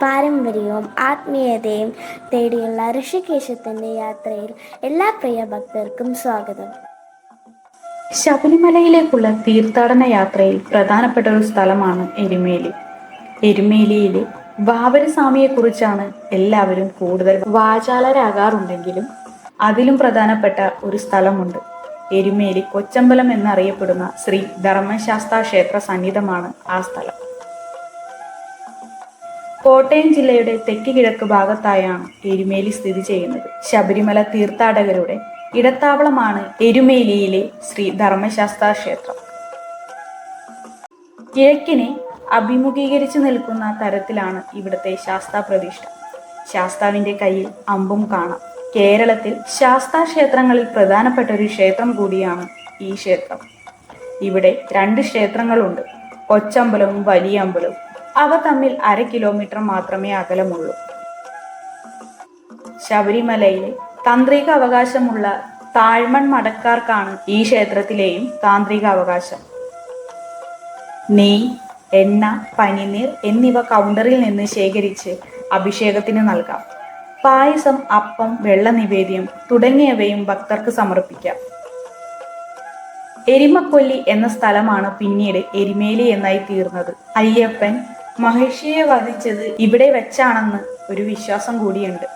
പാരമ്പര്യവും ആത്മീയതയും തേടിയുള്ള ഋഷികേശത്തിന്റെ യാത്രയിൽ എല്ലാ പ്രിയ ഭക്തർക്കും സ്വാഗതം. ശബരിമലയിലേക്കുള്ള തീർത്ഥാടന യാത്രയിൽ പ്രധാനപ്പെട്ട ഒരു സ്ഥലമാണ് എരുമേലി. എരുമേലിയിലെ വാവരസ്വാമിയെക്കുറിച്ചാണ് എല്ലാവരും കൂടുതൽ വാചാലരാകാറുണ്ടെങ്കിലും അതിലും പ്രധാനപ്പെട്ട ഒരു സ്ഥലമുണ്ട്. എരുമേലി കൊച്ചമ്പലം എന്നറിയപ്പെടുന്ന ശ്രീ ധർമ്മശാസ്ത്ര ക്ഷേത്ര സന്നിധമാണ് ആ സ്ഥലം. കോട്ടയം ജില്ലയുടെ തെക്ക് കിഴക്ക് ഭാഗത്തായാണ് എരുമേലി സ്ഥിതി ചെയ്യുന്നത്. ശബരിമല തീർത്ഥാടകരുടെ ഇടത്താവളമാണ് എരുമേലിയിലെ ശ്രീ ധർമ്മശാസ്ത്ര ക്ഷേത്രം. കിഴക്കിനെ അഭിമുഖീകരിച്ചു നിൽക്കുന്ന തരത്തിലാണ് ഇവിടുത്തെ ശാസ്താ പ്രതിഷ്ഠ. ശാസ്താവിന്റെ കയ്യിൽ അമ്പും കാണാം. കേരളത്തിൽ ശാസ്താ ക്ഷേത്രങ്ങളിൽ പ്രധാനപ്പെട്ട ഒരു ക്ഷേത്രം കൂടിയാണ് ഈ ക്ഷേത്രം. ഇവിടെ രണ്ട് ക്ഷേത്രങ്ങളുണ്ട്. കൊച്ചമ്പലവും വലിയ അമ്പലവും. അവ തമ്മിൽ അര കിലോമീറ്റർ മാത്രമേ അകലമുള്ളൂ. ശബരിമലയിലെ താന്ത്രിക അവകാശമുള്ള താഴ്മൺ മടക്കാർക്കാണ് ഈ ക്ഷേത്രത്തിലെയും താന്ത്രിക അവകാശം. നെയ് എണ്ണ പനിനീർ എന്നിവ കൗണ്ടറിൽ നിന്ന് ശേഖരിച്ച് അഭിഷേകത്തിന് നൽകാം. പായസം അപ്പം വെള്ള നിവേദ്യം തുടങ്ങിയവയും ഭക്തർക്ക് സമർപ്പിക്കാം. എരിമക്കൊല്ലി എന്ന സ്ഥലമാണ് പിന്നീട് എരിമേലി എന്നായി തീർന്നത്. അയ്യപ്പൻ മഹിഷിയെ വധിച്ചത് ഇവിടെ വെച്ചാണെന്ന് ഒരു വിശ്വാസം കൂടിയുണ്ട്.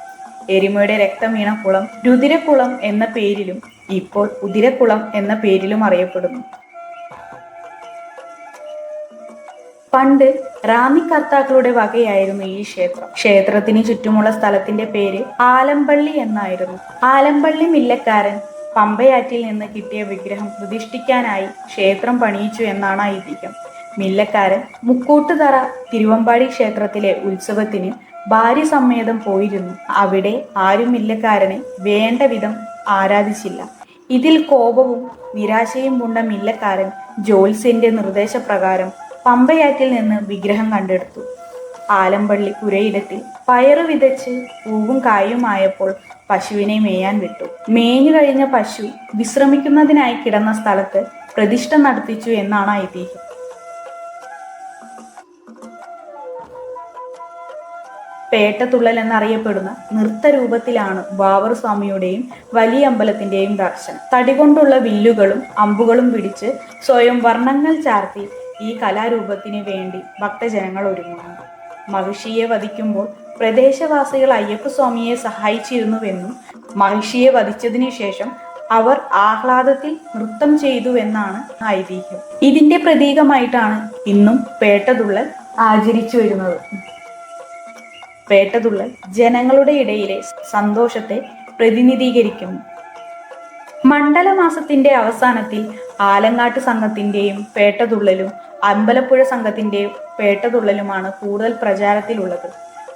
എരുമയുടെ രക്തം വീണ കുളം രുതിരക്കുളം എന്ന പേരിലും ഇപ്പോൾ ഉതിരക്കുളം എന്ന പേരിലും അറിയപ്പെടുന്നു. പണ്ട് റാന്നിക്കർത്താക്കളുടെ വകയായിരുന്നു ഈ ക്ഷേത്രം. ക്ഷേത്രത്തിന് ചുറ്റുമുള്ള സ്ഥലത്തിന്റെ പേര് ആലമ്പള്ളി എന്നായിരുന്നു. ആലമ്പള്ളി മില്ലക്കാരൻ പമ്പയാറ്റിൽ നിന്ന് കിട്ടിയ വിഗ്രഹം പ്രതിഷ്ഠിക്കാനായി ക്ഷേത്രം പണിയിച്ചു എന്നാണ് ഐതിഹ്യം. മില്ലക്കാരൻ മുക്കൂട്ടുതറ തിരുവമ്പാടി ക്ഷേത്രത്തിലെ ഉത്സവത്തിന് ഭാര്യ സമേതം പോയിരുന്നു. അവിടെ ആരും മില്ലക്കാരനെ വേണ്ട വിധം ആരാധിച്ചില്ല. ഇതിൽ കോപവും നിരാശയും കൊണ്ട മില്ലക്കാരൻ ജോത്സ്യന്റെ നിർദ്ദേശപ്രകാരം പമ്പയാറ്റിൽ നിന്ന് വിഗ്രഹം കണ്ടെടുത്തു. ആലമ്പള്ളി പുരയിടത്തിൽ പയറു വിതച്ച് പൂവും കായുമായപ്പോൾ പശുവിനെ മേയാൻ വിട്ടു. മേഞ്ഞു കഴിഞ്ഞ പശു വിശ്രമിക്കുന്നതിനായി കിടന്ന സ്ഥലത്ത് പ്രതിഷ്ഠ നടത്തിച്ചു എന്നാണ് ഐതിഹ്യം. പേട്ടതുള്ളൽ എന്നറിയപ്പെടുന്ന നൃത്തരൂപത്തിലാണ് ബാവർ സ്വാമിയുടെയും വലിയ അമ്പലത്തിന്റെയും ദർശനം. തടികൊണ്ടുള്ള വില്ലുകളും അമ്പുകളും പിടിച്ച് സ്വയം വർണങ്ങൾ ചാർത്തി ഈ കലാരൂപത്തിന് വേണ്ടി ഭക്തജനങ്ങൾ ഒരുങ്ങുന്നു. മഹിഷിയെ വധിക്കുമ്പോൾ പ്രദേശവാസികൾ അയ്യപ്പ അയ്യപ്പസ്വാമിയെ സഹായിച്ചിരുന്നുവെന്നും മഹിഷിയെ വധിച്ചതിനു ശേഷം അവർ ആഹ്ലാദത്തിൽ നൃത്തം ചെയ്തുവെന്നാണ് ഐതിഹ്യം. ഇതിന്റെ പ്രതീകമായിട്ടാണ് ഇന്നും പേട്ടതുള്ളൽ ആചരിച്ചു വരുന്നത്. പേട്ടതുള്ളൽ ജനങ്ങളുടെ ഇടയിലെ സന്തോഷത്തെ പ്രതിനിധീകരിക്കുന്നു മണ്ഡലമാസത്തിന്റെ അവസാനത്തിൽ ആലങ്ങാട്ട് സംഘത്തിന്റെയും പേട്ടതുള്ളലും അമ്പലപ്പുഴ സംഘത്തിന്റെയും പേട്ടതുള്ളലുമാണ് കൂടുതൽ പ്രചാരത്തിലുള്ളത്.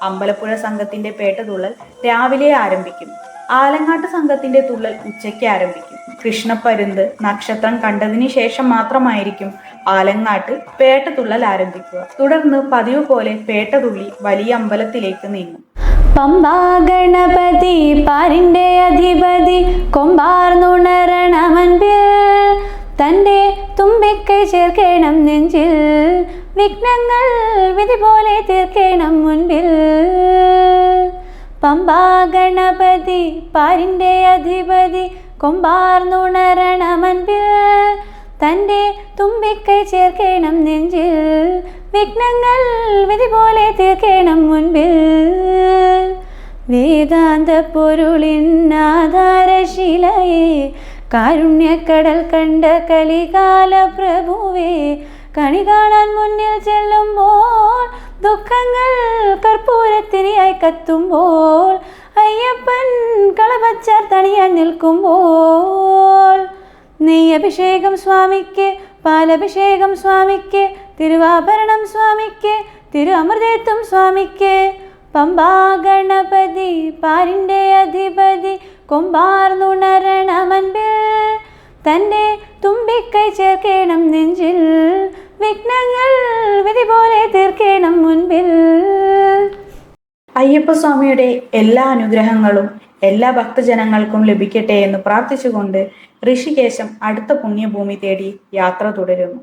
അമ്പലപ്പുഴ സംഘത്തിന്റെ പേട്ടതുള്ളൽ രാവിലെ ആരംഭിക്കും. ആലങ്ങാട്ട് സംഘത്തിന്റെ തുള്ളൽ ഉച്ചയ്ക്ക് ആരംഭിക്കും. കൃഷ്ണപ്പരുന്ത് നക്ഷത്രം കണ്ടതിന് ശേഷം മാത്രമായിരിക്കും ആലങ്ങാട്ട് പേട്ടതുള്ളൽ ആരംഭിക്കുക. തുടർന്ന് പതിവ് പോലെ പേട്ടതുള്ളി വലിയ അമ്പലത്തിലേക്ക് നീങ്ങും. പമ്പാ ഗണപതി പാരിന്റെ അധിപതി കൊമ്പാർന്നുണരണമൻപിൽ തന്റെ തുമ്പിക്കൈ ചേർക്കണം നെഞ്ചിൽ. വിഘ്നങ്ങൾ വിധി പോലെ തീർക്കണം മുൻപിൽ. പമ്പാ ഗണപതി പാരിന്റെ അധിപതി കൊമ്പാർന്നുണരണമൻപിൽ തന്റെ തുമ്പിക്കൈ ചേർക്കണം നെഞ്ചിൽ. വിഘ്നങ്ങൾ വിധി പോലെ തീർക്കണം മുൻപിൽ. വേദാന്ത പൊരുളിൻ ആധാരശിലയെ കാരുണ്യക്കടൽ കണ്ട കലികാല പ്രഭുവേ കണി കാണാൻ മുന്നിൽ ചെല്ലുമ്പോൾ ദുഃഖങ്ങൾ കർപ്പൂരത്തിരിയായി കത്തുമ്പോൾ അയ്യപ്പൻ കളവച്ചാർ തണിയാൻ നിൽക്കുമ്പോൾ. നെയ്യഭിഷേകം സ്വാമിക്ക് പാലഭിഷേകം സ്വാമിക്ക് തിരുവാഭരണം സ്വാമിക്ക് തിരു അമൃതത്വം സ്വാമിക്ക്. പമ്പാ ഗണപതി പാരിന്റെ അധിപതി കൊമ്പാർന്നുണരണമൻപിൽ തന്റെ തുമ്പിക്കൈ ചേർക്കണം നെഞ്ചിൽ. വിഘ്നങ്ങൾ വിധി പോലെ തീർക്കണം മുൻപിൽ. അയ്യപ്പസ്വാമിയുടെ എല്ലാ അനുഗ്രഹങ്ങളും എല്ലാ ഭക്തജനങ്ങൾക്കും ലഭിക്കട്ടെ എന്ന് പ്രാർത്ഥിച്ചുകൊണ്ട് ഋഷികേശം അടുത്ത പുണ്യഭൂമി തേടി യാത്ര തുടരുന്നു.